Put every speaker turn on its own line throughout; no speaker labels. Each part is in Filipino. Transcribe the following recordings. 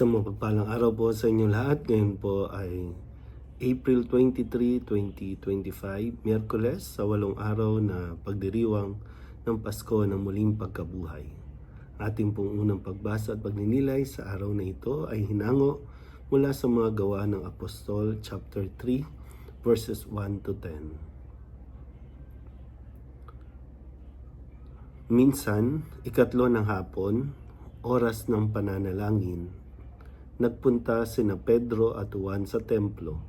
Isang mapagpalang araw po sa inyo lahat. Ngayon po ay April 23, 2025, Miyerkules sa walong araw na pagdiriwang ng Pasko ng muling pagkabuhay. Ating pong unang pagbasa at pagninilay sa araw na ito ay hinango mula sa mga gawa ng Apostol chapter 3 verses 1 to 10. Minsan, ikatlo ng hapon, oras ng pananalangin, nagpunta sina Pedro at Juan sa templo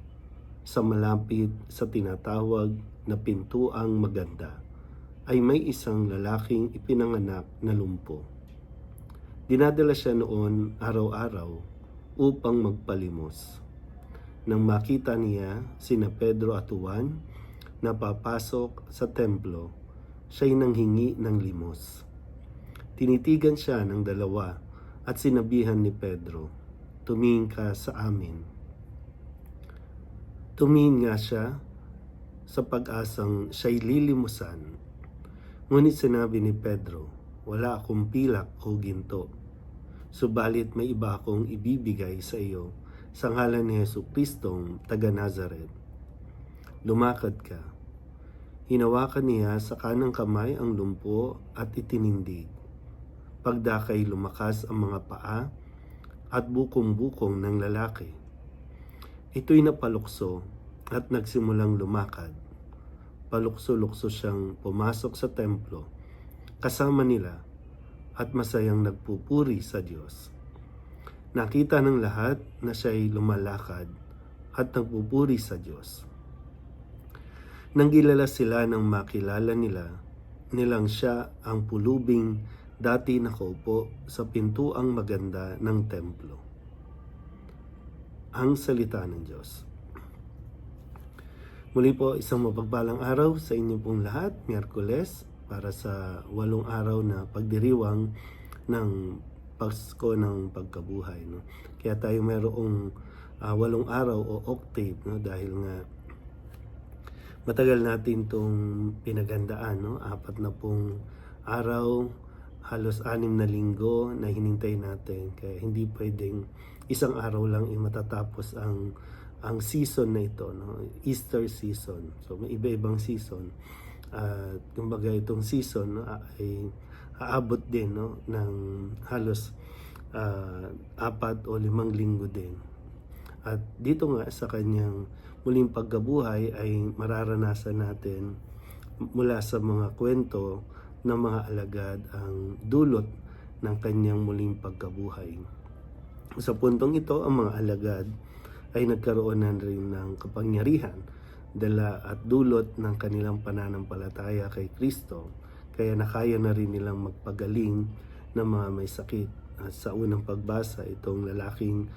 sa malapit sa tinatawag na pintuang maganda ay may isang lalaking ipinanganak na lumpo. Dinadala siya noon araw-araw upang magpalimos. Nang makita niya sina Pedro at Juan na papasok sa templo, siya'y nanghingi ng limos. Tinitigan siya ng dalawa at sinabihan ni Pedro, tumingin ka sa amin. Tumingin nga siya sa pag-asang siya'y lilimusan. Ngunit sinabi ni Pedro, wala akong pilak o ginto. Subalit may iba akong ibibigay sa iyo sa ngalan ni Yesu Kristong taga Nazaret. Lumakad ka. Hinawakan niya sa kanang kamay ang lumpo at itinindig. Pagdakay lumakas ang mga paa at bukong-bukong ng lalaki. Ito'y napalukso at nagsimulang lumakad. Palukso-lukso siyang pumasok sa templo kasama nila at masayang nagpupuri sa Diyos. Nakita ng lahat na siya'y lumalakad at nagpupuri sa Diyos. Nang gilala sila ng makilala nila, nilang siya ang pulubing dati nakaupo sa pintuang maganda ng templo. Ang salita ng Diyos. Muli po isang mapagpalang araw sa inyo pong lahat, Miyerkules, para sa walong araw na pagdiriwang ng Pasko ng pagkabuhay. No? Kaya tayo mayroong ah, walong araw o octave no? dahil nga matagal natin itong pinagandaan. No? Apat na pong araw, halos anim na linggo na hinintay natin. Kaya hindi pwedeng isang araw lang ay matatapos ang ang season na ito, no? Easter season. So may iba-ibang season. At kumbaga itong season no, ay aabot din no, ng halos ah, apat o limang linggo din. At dito nga sa kanyang muling pagkabuhay ay mararanasan natin mula sa mga kwento ng mga alagad ang dulot ng kanyang muling pagkabuhay. Sa puntong ito, ang mga alagad ay nagkaroon na rin ng kapangyarihan dala at dulot ng kanilang pananampalataya kay Kristo. Kaya nakaya na rin nilang magpagaling ng mga may sakit. At sa unang pagbasa, itong lalaking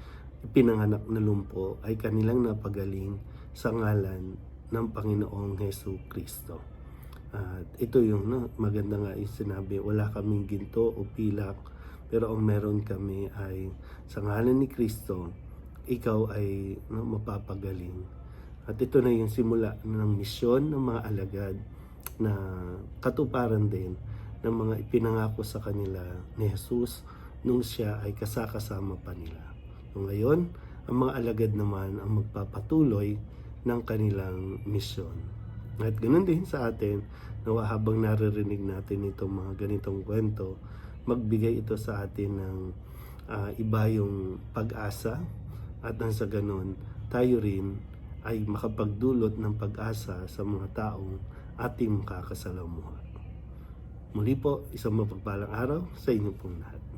ipinanganak na lumpo ay kanilang napagaling sa ngalan ng Panginoong Heso Kristo. At ito yung no, maganda nga yung sinabi, wala kaming ginto o pilak, pero ang meron kami ay sa ngalan ni Kristo, ikaw ay no, mapapagaling. At ito na yung simula ng misyon ng mga alagad na katuparan din ng mga ipinangako sa kanila ni Jesus nung siya ay kasakasama pa nila. So ngayon, ang mga alagad naman ang magpapatuloy ng kanilang misyon. At ganoon din sa atin, nawa habang naririnig natin itong mga ganitong kwento, magbigay ito sa atin ng ah, iba yung pag-asa at nang sa ganon, tayo rin ay makapagdulot ng pag-asa sa mga taong ating makakasalamuha. Muli po, isang mapagpalang araw sa inyo pong lahat.